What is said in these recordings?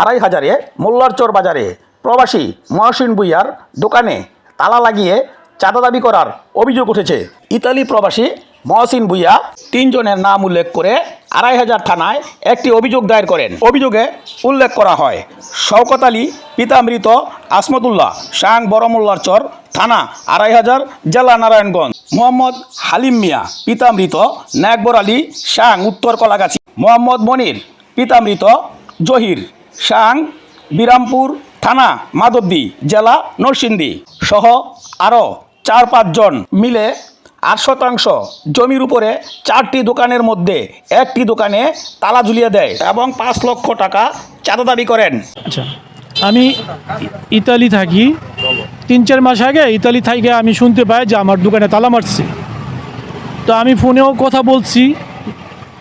আড়াই হাজারে মোল্লারচর বাজারে প্রবাসী মহসিন বুইয়ার দোকানে তালা লাগিয়ে চাঁদা দাবি করার অভিযোগ উঠেছে। ইতালি প্রবাসী মহসিন বুইয়া তিনজনের নাম উল্লেখ করে আড়াই হাজার থানায় একটি অভিযোগ দায়ের করেন। অভিযোগে উল্লেখ করা হয়, শওকত আলী, পিতা মৃত আসমতুল্লাহ শাং বড়মোল্লারচর থানা আড়াই হাজার, জেলা নারায়ণগঞ্জ। মোহাম্মদ হালিম মিয়া, পিতা মৃত নাকবর আলী শাং উত্তর কলাগাছি। মোহাম্মদ মনির, পিতা মৃত জহির। শাং বিরামপুর থানা, মাধবদী জেলা, নরসিংদী সহ আরও চার পাঁচজন মিলে আট শতাংশ জমির উপরে চারটি দোকানের মধ্যে একটি দোকানে তালা ঝুলিয়ে দেয় এবং পাঁচ লক্ষ টাকা চাঁদা দাবি করেন। আচ্ছা আমি ইতালি থাকি। তিন চার মাস আগে ইতালি থেকে আমি শুনতে পাই যে আমার দোকানে তালা মারছে। তো আমি ফোনেও কথা বলছি,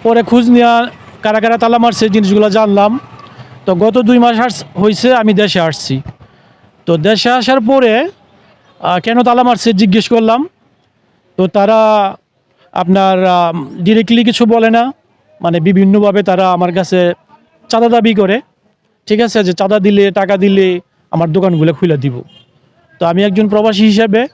পরে খোঁজ নেওয়া কারা কারা তালা মারছে জিনিসগুলো জানলাম। তো গত দুই মাস আস- হয়েছে আমি দেশে আসছি। তো দেশে আসার পরে কেন তালা মারছে জিজ্ঞেস করলাম। তো তারা আপনার ডিরেক্টলি কিছু বলে না। মানে বিভিন্নভাবে তারা আমার কাছে চাঁদা দাবি করে। ঠিক আছে? যে চাঁদা দিলে, টাকা দিলে আমার দোকানগুলো খুলে দিব। তো আমি একজন প্রবাসী হিসেবে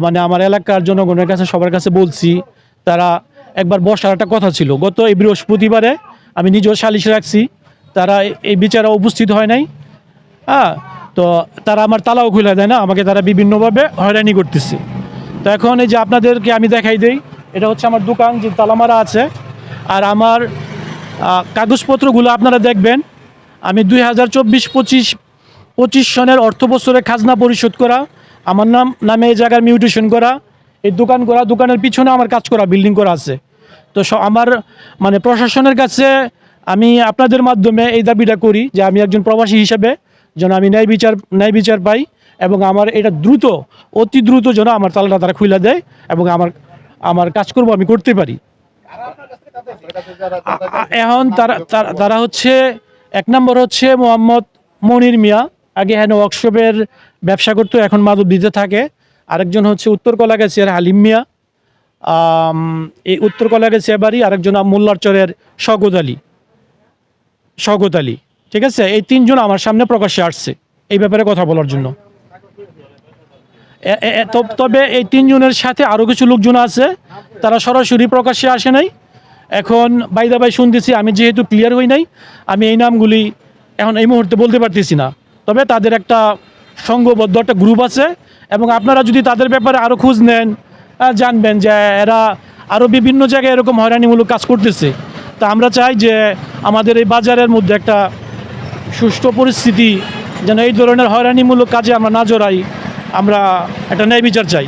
মানে আমার এলাকার জনগণের কাছে, সবার কাছে বলছি, তারা একবার বসার একটা কথা ছিল। গত এই বৃহস্পতিবারে আমি নিজেও সালিশ রাখছি। তারা এই বিচারে উপস্থিত হয় নাই। হ্যাঁ তো তারা আমার তালাও খুলে দেয় না, আমাকে তারা বিভিন্নভাবে হয়রানি করতেছে। তো এখন এই যে আপনাদেরকে আমি দেখাই দেই, এটা হচ্ছে আমার দোকান, যে তালামারা আছে। আর আমার কাগজপত্রগুলো আপনারা দেখবেন। আমি দুই হাজার চব্বিশ পঁচিশ পঁচিশ সনের অর্থ বছরে খাজনা পরিশোধ করা, আমার নাম, নামে এই জায়গার মিউটেশন করা, এই দোকান করা, দোকানের পিছনে আমার কাজ করা, বিল্ডিং করা আছে। তো আমার মানে প্রশাসনের কাছে আমি আপনাদের মাধ্যমে এই দাবিটা করি যে আমি একজন প্রবাসী হিসেবে যেন আমি ন্যায় বিচার ন্যায় বিচার পাই এবং আমার এটা দ্রুত, অতি দ্রুত যেন আমার তালাটা তারা খুলে দেয় এবং আমার আমার কাজ করব, আমি করতে পারি। এখন তারা, তারা- হচ্ছে, এক নম্বর হচ্ছে মোহাম্মদ মনির মিয়া। আগে হ্যাঁ ওয়ার্কশপের ব্যবসা করতো, এখন মাধবদীতে থাকে। আরেকজন হচ্ছে উত্তর কলাগাছিয়ার হালিম মিয়া। এই উত্তর কলাগাছিয়া বাড়ি, আরেকজন মোল্লারচরের শওকত আলী। শওকত আলী। ঠিক আছে? এই তিনজন আমার সামনে প্রকাশ্যে আসছে এই ব্যাপারে কথা বলার জন্য। তবে এই তিনজনের সাথে আরও কিছু লোকজন আছে, তারা সরাসরি প্রকাশ্যে আসে নাই। এখন বাইদা বাই শুনতেছি, আমি যেহেতু ক্লিয়ার হই নাই, আমি এই নামগুলি এখন এই মুহূর্তে বলতে পারতেছি না। তবে তাদের একটা সংঘবদ্ধ একটা গ্রুপ আছে, এবং আপনারা যদি তাদের ব্যাপারে আরও খোঁজ নেন জানবেন যে এরা আরও বিভিন্ন জায়গায় এরকম হয়রানিমূলক কাজ করতেছে। তা আমরা চাই যে আমাদের এই বাজারের মধ্যে একটা সুষ্ঠু পরিস্থিতি, যেন এই ধরনের হয়রানিমূলক কাজে আমরা না জড়াই, আমরা একটা ন্যায় বিচার চাই।